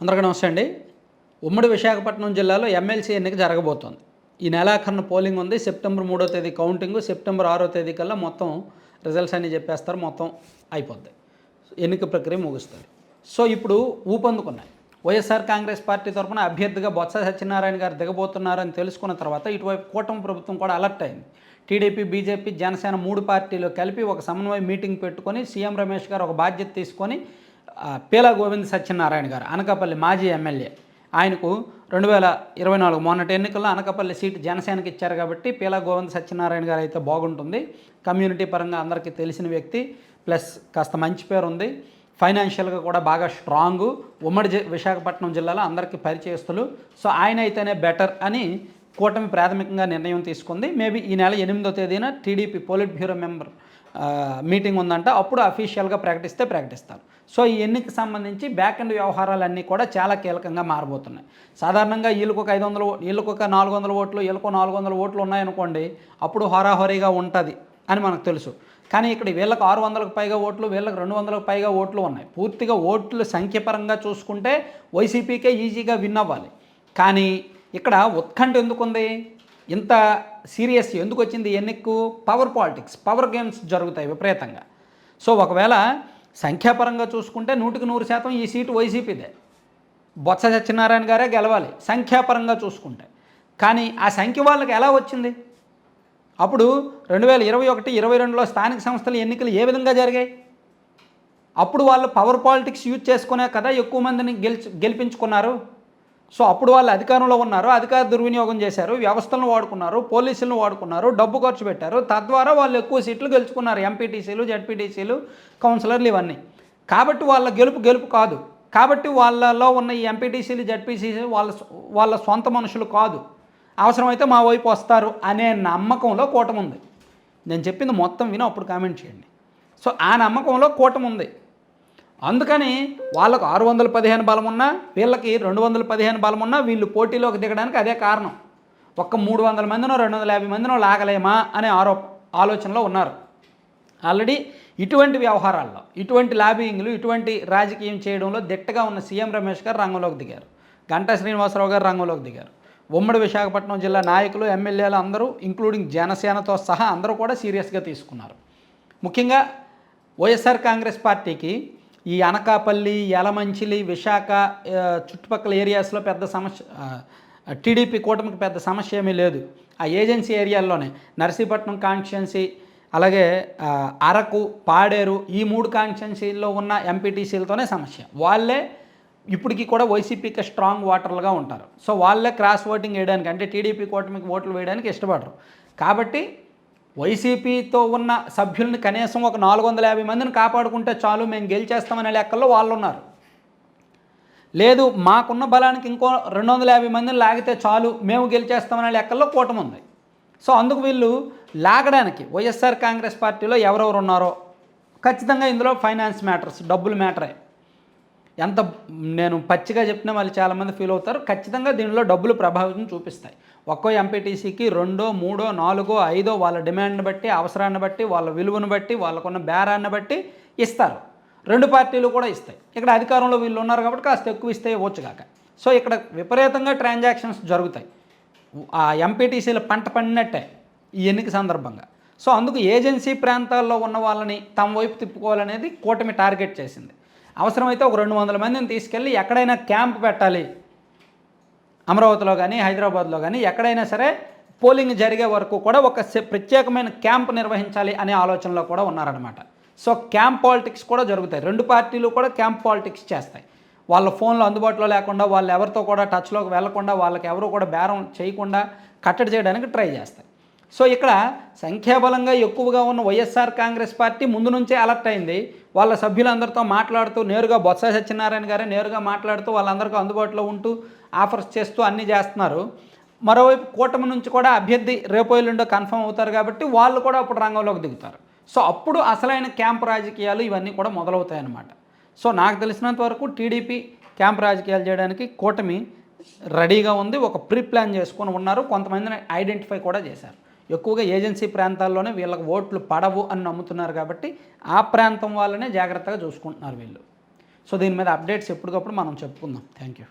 అందరికీ నమస్తే అండి. ఉమ్మడి విశాఖపట్నం జిల్లాలో ఎమ్మెల్సీ ఎన్నిక జరగబోతోంది. ఈ నెలాఖరున పోలింగ్ ఉంది. సెప్టెంబర్ మూడో తేదీ కౌంటింగ్ సెప్టెంబర్ ఆరో తేదీ కల్లా మొత్తం రిజల్ట్స్ అని చెప్పేస్తారు. మొత్తం అయిపోద్ది. ఎన్నిక ప్రక్రియ ముగుస్తుంది. సో ఇప్పుడు ఊపందుకున్నాయి. వైఎస్ఆర్ కాంగ్రెస్ పార్టీ తరఫున అభ్యర్థిగా బొత్స సత్యనారాయణ గారు దిగబోతున్నారని తెలుసుకున్న తర్వాత ఇటువైపు కూటమి ప్రభుత్వం కూడా అలర్ట్ అయింది. టీడీపీ బీజేపీ జనసేన మూడు పార్టీలు కలిపి ఒక సమన్వయ మీటింగ్ పెట్టుకొని సీఎం రమేష్ గారు ఒక బాధ్యత తీసుకొని పీలా గోవింద్ సత్యనారాయణ గారు అనకాపల్లి మాజీ ఎమ్మెల్యే. ఆయనకు రెండు వేల ఇరవై నాలుగు మొన్నటి ఎన్నికల్లో అనకాపల్లి సీటు జనసేనకి ఇచ్చారు కాబట్టి పీలా గోవింద్ సత్యనారాయణ గారు అయితే బాగుంటుంది. కమ్యూనిటీ పరంగా అందరికీ తెలిసిన వ్యక్తి ప్లస్ కాస్త మంచి పేరు ఉంది. ఫైనాన్షియల్గా కూడా బాగా స్ట్రాంగ్. ఉమ్మడి జి- విశాఖపట్నం జిల్లాలో అందరికీ పరిచయస్తులు. సో ఆయన అయితేనే బెటర్ అని కూటమి ప్రాథమికంగా నిర్ణయం తీసుకుంది. మేబీ ఈ నెల ఎనిమిదో తేదీన TDP polit bureau member meeting ఉందంట అప్పుడు అఫీషియల్గా ప్రకటిస్తే ప్రకటిస్తారు. సో ఈ ఎన్నికకి సంబంధించి బ్యాక్ అండ్ వ్యవహారాలన్నీ కూడా చాలా కీలకంగా మారబోతున్నాయి. సాధారణంగా వీళ్ళకు ఒక ఐదు వందల ఓ- వీళ్ళకు ఒక నాలుగు వందల ఓట్లు వీళ్ళకు నాలుగు వందల ఓట్లు ఉన్నాయనుకోండి అప్పుడు హోరాహోరీగా ఉంటుంది అని మనకు తెలుసు. కానీ ఇక్కడ వీళ్ళకు ఆరు వందలకు పైగా ఓట్లు వీళ్ళకి రెండు వందలకు పైగా ఓట్లు ఉన్నాయి. పూర్తిగా ఓట్లు సంఖ్యపరంగా చూసుకుంటే వైసీపీకే ఈజీగా విన్ అవ్వాలి. కానీ ఇక్కడ ఉత్కంఠ ఎందుకుంది? ఇంత సీరియస్ ఎందుకు వచ్చింది? ఎన్నికకు పవర్ పాలిటిక్స్ పవర్ గేమ్స్ జరుగుతాయి విపరీతంగా. సో ఒకవేళ సంఖ్యాపరంగా చూసుకుంటే నూటికి నూరు శాతం ఈ సీటు వైసీపీదే. బొత్స సత్యనారాయణ గారే గెలవాలి సంఖ్యాపరంగా చూసుకుంటే. కానీ ఆ సంఖ్య వాళ్ళకి ఎలా వచ్చింది? అప్పుడు రెండు వేల ఇరవై ఒకటి ఇరవై రెండులో స్థానిక సంస్థల ఎన్నికలు ఏ విధంగా జరిగాయి? అప్పుడు వాళ్ళు పవర్ పాలిటిక్స్ యూజ్ చేసుకునే కదా ఎక్కువ మందిని గెలిచి గెలిపించుకున్నారు. సో అప్పుడు వాళ్ళు అధికారంలో ఉన్నారు అధికార దుర్వినియోగం చేశారు వ్యవస్థలను వాడుకున్నారు పోలీసులను వాడుకున్నారు డబ్బు ఖర్చు పెట్టారు. తద్వారా వాళ్ళు ఎక్కువ సీట్లు గెలుచుకున్నారు ఎంపీటీసీలు జడ్పీటీసీలు కౌన్సిలర్లు ఇవన్నీ. కాబట్టి వాళ్ళ గెలుపు గెలుపు కాదు. కాబట్టి వాళ్ళలో ఉన్న ఈ ఎంపీటీసీలు జడ్పీసీసీలు వాళ్ళ వాళ్ళ సొంత మనుషులు కాదు. అవసరమైతే మా వైపు వస్తారు అనే నమ్మకంలో కూటమి ఉంది నేను చెప్పింది మొత్తం విని అప్పుడు కామెంట్ చేయండి. సో ఆ నమ్మకంలో కూటమి ఉంది అందుకని వాళ్ళకు ఆరు వందల పదిహేను బలం ఉన్నా వీళ్ళకి రెండు వందల పదిహేను బలం ఉన్నా వీళ్ళు పోటీలోకి దిగడానికి అదే కారణం. ఒక్క మూడు వందల మందినో రెండు వందల యాభై మందినో లాగలేమా అనే ఆరోప ఆలోచనలో ఉన్నారు. ఆల్రెడీ ఇటువంటి వ్యవహారాల్లో ఇటువంటి లాబింగ్లు ఇటువంటి రాజకీయం చేయడంలో దిట్టగా ఉన్న సీఎం రమేష్ గారు రంగంలోకి దిగారు. గంటా శ్రీనివాసరావు గారు రంగంలోకి దిగారు. ఉమ్మడి విశాఖపట్నం జిల్లా నాయకులు ఎమ్మెల్యేలు అందరూ ఇంక్లూడింగ్ జనసేనతో సహా అందరూ కూడా సీరియస్గా తీసుకున్నారు. ముఖ్యంగా వైఎస్ఆర్ కాంగ్రెస్ పార్టీకి ఈ అనకాపల్లి యలమంచిలి విశాఖ చుట్టుపక్కల ఏరియాస్లో పెద్ద సమస్య టీడీపీ కూటమికి పెద్ద సమస్య ఏమీ లేదు. ఆ ఏజెన్సీ ఏరియాల్లోనే నర్సీపట్నం కాన్స్టిట్యున్సీ అలాగే అరకు పాడేరు ఈ మూడు కాన్స్టిట్యున్సీల్లో ఉన్న ఎంపీటీసీలతోనే సమస్య. వాళ్ళే ఇప్పటికీ కూడా వైసీపీకి స్ట్రాంగ్ వాటర్లుగా ఉంటారు. సో వాళ్ళే క్రాస్ ఓటింగ్ వేయడానికి అంటే టీడీపీ కూటమికి ఓట్లు వేయడానికి ఇష్టపడరు. కాబట్టి వైసీపీతో ఉన్న సభ్యుల్ని కనీసం ఒక నాలుగు వందల యాభై మందిని కాపాడుకుంటే చాలు మేము గెలిచేస్తామనే లెక్కల్లో వాళ్ళు ఉన్నారు లేదు మాకున్న బలానికి ఇంకో రెండు వందల యాభై మందిని లాగితే చాలు మేము గెలిచేస్తామనే లెక్కల్లో కూటమి ఉంది. సో అందుకు వీళ్ళు లాగడానికి వైఎస్ఆర్ కాంగ్రెస్ పార్టీలో ఎవరెవరు ఉన్నారో ఖచ్చితంగా ఇందులో ఫైనాన్స్ మ్యాటర్స్ డబ్బులు మ్యాటరే. ఎంత నేను పచ్చిగా చెప్పినా వాళ్ళు చాలామంది ఫీల్ అవుతారు. ఖచ్చితంగా దీనిలో డబ్బులు ప్రభావితం చూపిస్తాయి. ఒక్కో ఎంపీటీసీకి రెండో మూడో నాలుగో ఐదో వాళ్ళ డిమాండ్ని బట్టి అవసరాన్ని బట్టి వాళ్ళ విలువను బట్టి వాళ్ళకున్న బేరాన్ని బట్టి ఇస్తారు. రెండు పార్టీలు కూడా ఇస్తాయి. ఇక్కడ అధికారంలో వీళ్ళు ఉన్నారు కాబట్టి కాస్త ఎక్కువ ఇస్తే ఇవ్వచ్చు కాక. సో ఇక్కడ విపరీతంగా ట్రాన్సాక్షన్స్ జరుగుతాయి. ఆ ఎంపీటీసీలు పంట పండినట్టే ఈ ఎన్నిక సందర్భంగా. సో అందుకు ఏజెన్సీ ప్రాంతాల్లో ఉన్న వాళ్ళని తమ వైపు తిప్పుకోవాలనేది కూటమి టార్గెట్ చేసింది. అవసరమైతే ఒక రెండు వందల మందిని తీసుకెళ్ళి ఎక్కడైనా క్యాంప్ పెట్టాలి. అమరావతిలో కానీ హైదరాబాద్లో కానీ ఎక్కడైనా సరే పోలింగ్ జరిగే వరకు కూడా ఒక ప్రత్యేకమైన క్యాంప్ నిర్వహించాలి అనే ఆలోచనలో కూడా ఉన్నారనమాట సో క్యాంప్ పాలిటిక్స్ కూడా జరుగుతాయి. రెండు పార్టీలు కూడా క్యాంప్ పాలిటిక్స్ చేస్తాయి. వాళ్ళ ఫోన్లు అందుబాటులో లేకుండా వాళ్ళు ఎవరితో కూడా టచ్లోకి వెళ్ళకుండా వాళ్ళకి ఎవరు కూడా బేరం చేయకుండా కట్టడి చేయడానికి ట్రై చేస్తాయి. సో ఇక్కడ సంఖ్యాబలంగా ఎక్కువగా ఉన్న వైఎస్ఆర్ కాంగ్రెస్ పార్టీ ముందు నుంచే అలర్ట్ అయింది. వాళ్ళ సభ్యులందరితో మాట్లాడుతూ నేరుగా బొత్స సత్యనారాయణ గారే నేరుగా మాట్లాడుతూ వాళ్ళందరికీ అందుబాటులో ఉంటూ ఆఫర్స్ చేస్తూ అన్నీ చేస్తున్నారు. మరోవైపు కూటమి నుంచి కూడా అభ్యర్థి రేపు ఎల్లుండో కన్ఫర్మ్ అవుతారు కాబట్టి వాళ్ళు కూడా అప్పుడు రంగంలోకి దిగుతారు. సో అప్పుడు అసలైన క్యాంప్ రాజకీయాలు ఇవన్నీ కూడా మొదలవుతాయి అన్నమాట సో నాకు తెలిసినంత వరకు టీడీపీ క్యాంప్ రాజకీయాలు చేయడానికి కూటమి రెడీగా ఉంది. ఒక ప్రీ ప్లాన్ చేసుకొని ఉన్నారు. కొంతమందిని ఐడెంటిఫై కూడా చేశారు. ఎక్కువగా ఏజెన్సీ ప్రాంతాల్లోనే వీళ్ళకి ఓట్లు పడవు అని నమ్ముతున్నారు కాబట్టి ఆ ప్రాంతం వాళ్ళనే జాగ్రత్తగా చూసుకుంటున్నారు వీళ్ళు. సో దీని మీద అప్డేట్స్ ఎప్పటికప్పుడు మనం చెప్పుకుందాం. Thank you.